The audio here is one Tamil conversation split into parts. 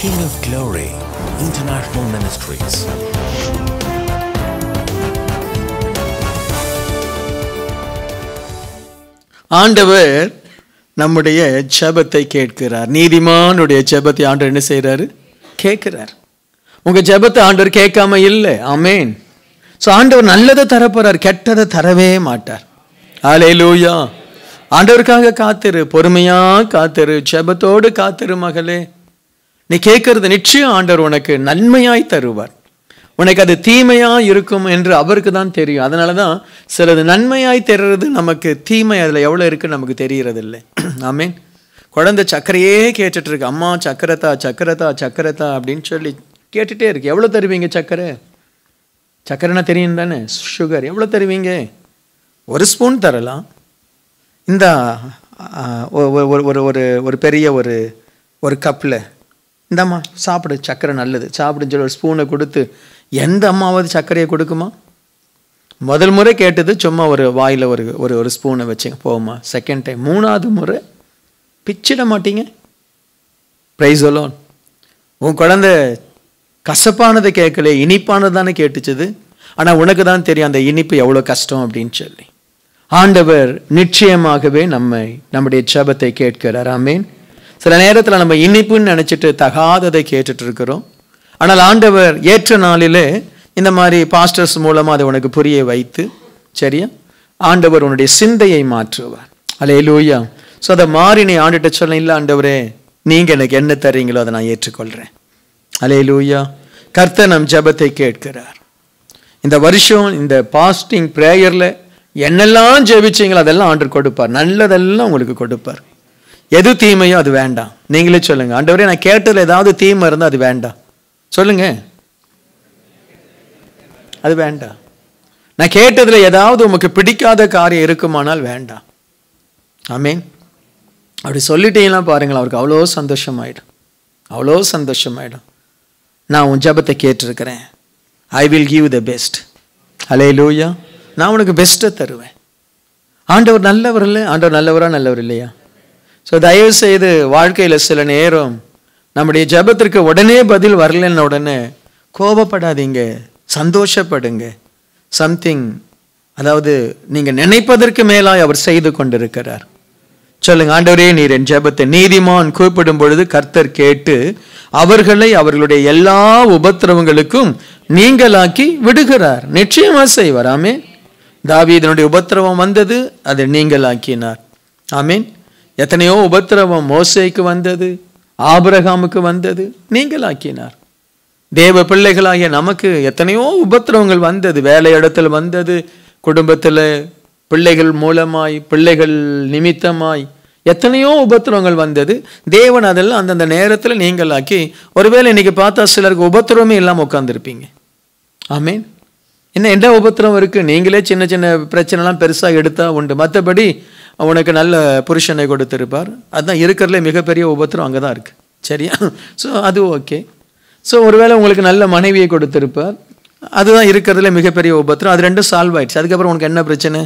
King of Glory International Ministries. ஆண்டவர் நம்முடைய ஜபத்தை கேட்கிறார். நீதிமானுடைய ஜெபத்தை ஆண்டவர் என்ன செய்கிறாரு கேட்கிறார். உங்க ஜெபத்தை ஆண்டவர் கேட்காம இல்லை. ஆமென். ஸோ ஆண்டவர் நல்லதை தரப்போறார் கெட்டதை தரவே மாட்டார். ஆலே லூயா ஆண்டவருக்காக காத்திரு பொறுமையாக காத்திரு ஜபத்தோடு காத்திரு மகளே. நீ கேட்கறது நிச்சயம் ஆண்டவர் உனக்கு நன்மையாய் தருவார். உனக்கு அது தீமையாக இருக்கும் என்று அவருக்கு தான் தெரியும். அதனால தான் சிலது நன்மையாய் தருறது நமக்கு தீமை அதில் எவ்வளோ இருக்குன்னு நமக்கு தெரியறது இல்லை ஆமீன். குழந்தை சர்க்கரையே கேட்டுட்டு இருக்கு அம்மா சக்கரத்தா சக்கரத்தா சக்கரத்தா அப்படின்னு சொல்லி கேட்டுகிட்டே இருக்கு. எவ்வளோ தருவீங்க சக்கரை? சக்கரைனா தெரியும் தானே? சுகர் எவ்வளோ தருவீங்க? ஒரு ஸ்பூன் தரலாம். இந்த ஒரு ஒரு ஒரு ஒரு பெரிய ஒரு ஒரு கப்பில் இந்தாம்மா சாப்பிடு சர்க்கரை நல்லது. சாப்பிடுன்னு சொல்லி ஒரு ஸ்பூனை கொடுத்து எந்த அம்மாவது சர்க்கரையை கொடுக்குமா? முதல் முறை கேட்டது சும்மா ஒரு வாயில் ஒரு ஒரு ஒரு ஸ்பூனை வச்சுங்க போமா செகண்ட் டைம் மூணாவது முறை பிச்சிட மாட்டீங்க. ப்ரைஸ் அலோன் உன் குழந்த கசப்பானதை கேட்கல இனிப்பானது தானே கேட்டுச்சது. ஆனால் உனக்கு தான் தெரியும் அந்த இனிப்பு எவ்வளோ கஷ்டம் அப்படின்னு சொல்லி. ஆண்டவர் நிச்சயமாகவே நம்மை நம்முடைய ஜெபத்தை கேட்கிறார். ஆமேன். சில நேரத்தில் நம்ம இனிப்புன்னு நினச்சிட்டு தகாததை கேட்டுட்டு இருக்கிறோம். ஆனால் ஆண்டவர் ஏற்ற நாளிலே இந்த மாதிரி பாஸ்டர்ஸ் மூலமாக அதை உனக்கு புரிய வைத்து சரியா? ஆண்டவர் உன்னுடைய சிந்தையை மாற்றுவார். அலே லூயா ஸோ அதை மாறி நீ ஆண்டுகிட்ட சொல்ல இல்லை ஆண்டவரே நீங்கள் எனக்கு என்ன தர்றீங்களோ அதை நான் ஏற்றுக்கொள்கிறேன் அலே லூயா கர்த்தர் நம் ஜெபத்தை கேட்கிறார். இந்த வருஷம் இந்த பாஸ்டிங் ப்ரேயரில் என்னெல்லாம் ஜெபிச்சீங்களோ அதெல்லாம் ஆண்டர் கொடுப்பார். நல்லதெல்லாம் உங்களுக்கு கொடுப்பார். எது தீமையோ அது வேண்டாம். நீங்களே சொல்லுங்கள் ஆண்டவரே நான் கேட்டதில் ஏதாவது தீமை இருந்தால் அது வேண்டாம். சொல்லுங்க. அது வேண்டாம். நான் கேட்டதில் ஏதாவது உமக்கு பிடிக்காத காரியம் இருக்குமானால் வேண்டாம். ஆமீன். அப்படி சொல்லிட்டீங்கன்னா பாருங்களேன் அவருக்கு அவ்வளோ சந்தோஷமாயிடும். அவ்வளோ சந்தோஷமாயிடும். நான் உன் ஜபத்தை கேட்டிருக்கிறேன். I will give the best அலே லூயா நான் உனக்கு பெஸ்ட்டை தருவேன். ஆண்டவர் நல்லவர் இல்லை? ஆண்டவர் நல்லவரா? நல்லவர் இல்லையா? ஸோ தயவு செய்து வாழ்க்கையில் சில நேரம் நம்முடைய ஜெபத்திற்கு உடனே பதில் வரலன்னு உடனே கோபப்படாதீங்க சந்தோஷப்படுங்க. சம்திங் அதாவது நீங்கள் நினைப்பதற்கு மேலாய் அவர் செய்து கொண்டிருக்கிறார். சொல்லுங்க ஆண்டவரே நீர் என் ஜெபத்தை நீதிமான் கூப்பிடும் பொழுது கர்த்தர் கேட்டு அவர்களை அவர்களுடைய எல்லா உபத்திரவங்களுக்கும் நீங்களாக்கி விடுகிறார். நிச்சயமா செய்வார். ஆமேன். தாவீதனுடைய உபத்திரவம் வந்தது அதை நீங்களாக்கினார். ஆமீன். எத்தனையோ உபத்திரவம் மோசைக்கு வந்தது ஆபரகாமுக்கு வந்தது நீங்கள் ஆக்கினார் தேவ பிள்ளைகளாகிய நமக்கு எத்தனையோ உபத்திரவங்கள் வந்தது வேலை இடத்துல வந்தது குடும்பத்தில் பிள்ளைகள் மூலமாய் பிள்ளைகள் நிமித்தமாய் எத்தனையோ உபத்திரவங்கள் வந்தது. தேவன் அதெல்லாம் அந்தந்த நேரத்தில் நீங்களாக்கி ஒருவேளை இன்றைக்கி பார்த்தா சிலருக்கு உபத்திரவமே இல்லாமல் உட்காந்துருப்பீங்க ஆமீன். என்ன என்ன உபத்திரம் இருக்குது நீங்களே சின்ன சின்ன பிரச்சனைலாம் பெருசாக எடுத்தால் உண்டு. மற்றபடி உனக்கு நல்ல புருஷனை கொடுத்துருப்பார். அதுதான் இருக்கிறதுல மிகப்பெரிய உபத்திரம் அங்கே தான் இருக்குது சரியா? ஸோ அது ஓகே ஸோ ஒருவேளை உங்களுக்கு நல்ல மனைவியை கொடுத்துருப்பார். அதுதான் இருக்கிறதுல மிகப்பெரிய உபத்திரம். அது ரெண்டும் சால்வ் ஆயிடுச்சு. அதுக்கப்புறம் உனக்கு என்ன பிரச்சனை?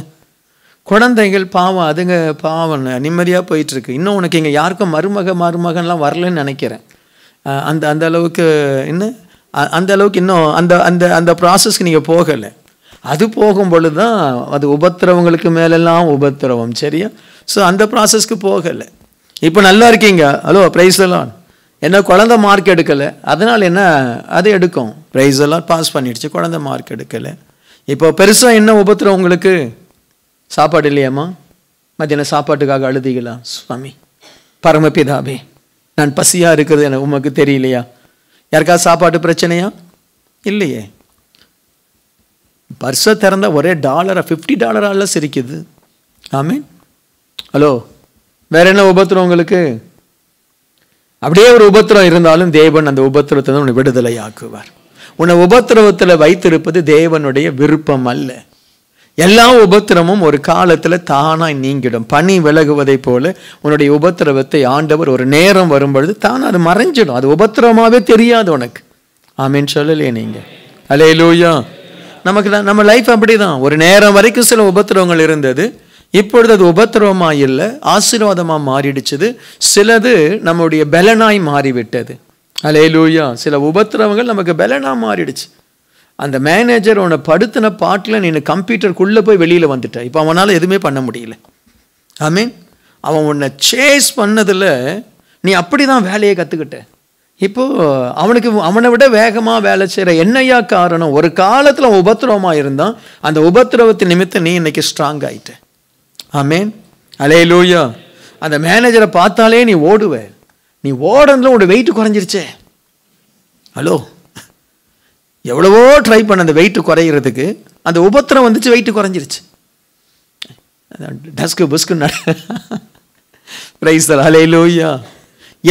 குழந்தைகள் பாவம் அதுங்க பாவம் நிம்மதியாக போயிட்டுருக்கு. இன்னும் உனக்கு இங்கே யாருக்கும் மருமக மருமகன்லாம் வரலன்னு நினைக்கிறேன். அந்த அந்த அளவுக்கு இன்னும் அந்த அளவுக்கு இன்னும் அந்த அந்த அந்த ப்ராசஸ்க்கு நீங்கள் போகலை. அது போகும் பொழுது தான் அது உபத்திரவங்களுக்கு மேலெல்லாம் உபத்திரவம் சரியா? ஸோ அந்த ப்ராசஸ்க்கு போகலை. இப்போ நல்லா இருக்கீங்க? ஹலோ ப்ரைஸ் எல்லாம் என்ன குழந்தை மார்க் எடுக்கலை? அதனால் என்ன அது எடுக்கும். ப்ரைஸ் எல்லாம் பாஸ் பண்ணிடுச்சு. குழந்தை மார்க் எடுக்கலை. இப்போ பெருசாக என்ன உபத்திரம் உங்களுக்கு? சாப்பாடு இல்லையாம்மா? மத்தியானம் சாப்பாட்டுக்காக அழுதிகளா சுவாமி பரமபிதாபே நான் பசியாக இருக்கிறது எனக்கு உமக்கு தெரியலையா? யாருக்காவது சாப்பாட்டு பிரச்சனையா? இல்லையே. பர்ஸை திறந்தா ஒரே டாலரா ஃபிஃப்டி டாலரால சிரிக்குது. ஆமீன். ஹலோ வேற என்ன உபத்திரம் உங்களுக்கு? அப்படியே ஒரு உபத்திரம் இருந்தாலும் தேவன் அந்த உபத்திரத்தை தான் உன்னை விடுதலை ஆக்குவார் உன்னை உபத்திரவத்தில் வைத்திருப்பது தேவனுடைய விருப்பம் அல்ல. எல்லா உபத்திரமும் ஒரு காலத்தில் தானாக நீங்கிடும். பனி விலகுவதைப் போல உன்னுடைய உபத்திரவத்தை ஆண்டவர் ஒரு நேரம் வரும்பொழுது தானாக அது மறைஞ்சிடும். அது உபத்திரமாகவே தெரியாது உனக்கு. ஆமீன் சொல்லலையே நீங்கள் அலே லூயா நமக்கு தான் நம்ம லைஃப் அப்படி தான் ஒரு நேரம் வரைக்கும் சில உபத்திரவங்கள் இருந்தது. இப்பொழுது அது உபத்திரவமாக இல்லை ஆசீர்வாதமாக மாறிடுச்சது. சிலது நம்முடைய பலனாய் மாறிவிட்டது. அலேலூயா சில உபத்திரவங்கள் நமக்கு பலனாக மாறிடுச்சு. அந்த மேனேஜர் உன்னை படுத்தின பாட்டில் நீ கம்ப்யூட்டருக்குள்ளே போய் வெளியில் வந்துட்ட. இப்போ அவனால் எதுவுமே பண்ண முடியல. ஐ மீன் அவன் உன்னை சேஸ் பண்ணதில் நீ அப்படி தான் வேலையை கற்றுக்கிட்ட இப்போது அவனுக்கு அவனை விட வேகமாக வேலை செய்கிற என்னையா காரணம் ஒரு காலத்தில் உபத்திரவமாக இருந்தான் அந்த உபத்திரவத்தின் நிமித்தம் நீ இன்னைக்கு ஸ்ட்ராங் ஆயிட்ட. ஆமேன். அலே லூயா அந்த மேனேஜரை பார்த்தாலே நீ ஓடுவ. நீ ஓடுறதுல உன்னோட வெயிட் குறைஞ்சிருச்சே. ஹலோ எவ்வளவோ ட்ரை பண்ண அந்த வெயிட் குறையிறதுக்கு அந்த உபத்திரம் வந்துச்சு வெயிட் குறைஞ்சிருச்சு. டஸ்க்கு புஸ்க்கு நட பிரைஸ் அலே லூயா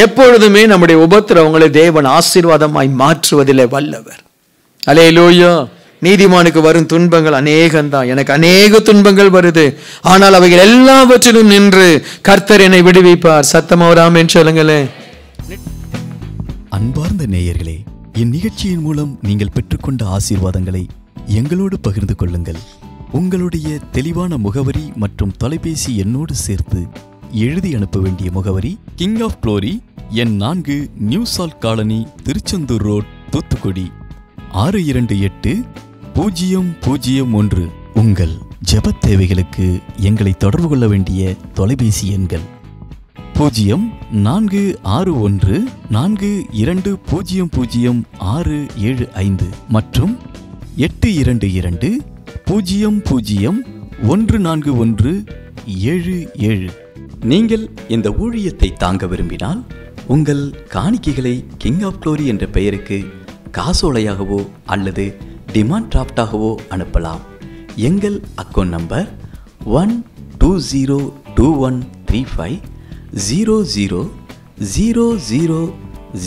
எப்பொழுதுமே நம்முடைய உபத்திரவங்களை தேவன் ஆசீர்வாதமாய் மாற்றுவதிலே வல்லவர். அலே லோயோ நீதிமானுக்கு வரும் துன்பங்கள் அநேகம்தான். எனக்கு அநேக துன்பங்கள் வருது. ஆனால் அவைகள் எல்லாவற்றிலும் நின்று கர்த்தர் என்னை விடுவிப்பார். சத்தமா என்று சொல்லுங்களேன் அன்பார்ந்த நேயர்களே இந்நிகழ்ச்சியின் மூலம் நீங்கள் பெற்றுக்கொண்ட ஆசீர்வாதங்களை எங்களோடு பகிர்ந்து கொள்ளுங்கள். உங்களுடைய தெளிவான முகவரி மற்றும் தொலைபேசி எண்ணோடு சேர்த்து எழுதி அனுப்ப வேண்டிய முகவரி கிங் ஆஃப் க்ளோரி எண் நான்கு new salt colony Tiruchendur road Thoothukudi. ஆறு இரண்டு எட்டு பூஜ்ஜியம் பூஜ்ஜியம் ஒன்று. உங்கள் ஜெபத் தேவைகளுக்கு எங்களை தொடர்பு கொள்ள வேண்டிய தொலைபேசி எண்கள். பூஜ்ஜியம் நான்கு ஆறு ஒன்று நான்கு இரண்டு பூஜ்ஜியம் பூஜ்ஜியம் ஆறு ஏழு ஐந்து. மற்றும் எட்டு இரண்டு இரண்டு பூஜ்ஜியம் பூஜ்ஜியம் ஒன்று நான்கு ஒன்று ஏழு ஏழு. நீங்கள் இந்த ஊழியத்தை தாங்க விரும்பினால் உங்கள் காணிக்கைகளை கிங் ஆஃப் க்ளோரி என்ற பெயருக்கு காசோலையாகவோ அல்லது டிமாண்ட் டிராஃப்டாகவோ அனுப்பலாம். எங்கள் account number one two zero two one three five zero zero zero zero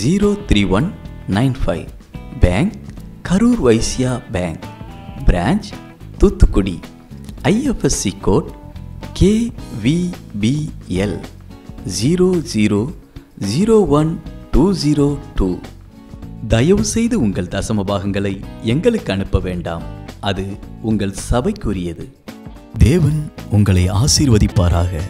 zero three one nine five bank Karur Vysya bank branch Thoothukudi IFSC code KVBL zero zero zero one two zero two தயவுசெய்து உங்கள் தசம பாகங்களை எங்களுக்கு அனுப்ப வேண்டாம். அது உங்கள் சபைக்குரியது. தேவன் உங்களை ஆசீர்வதிப்பாராக.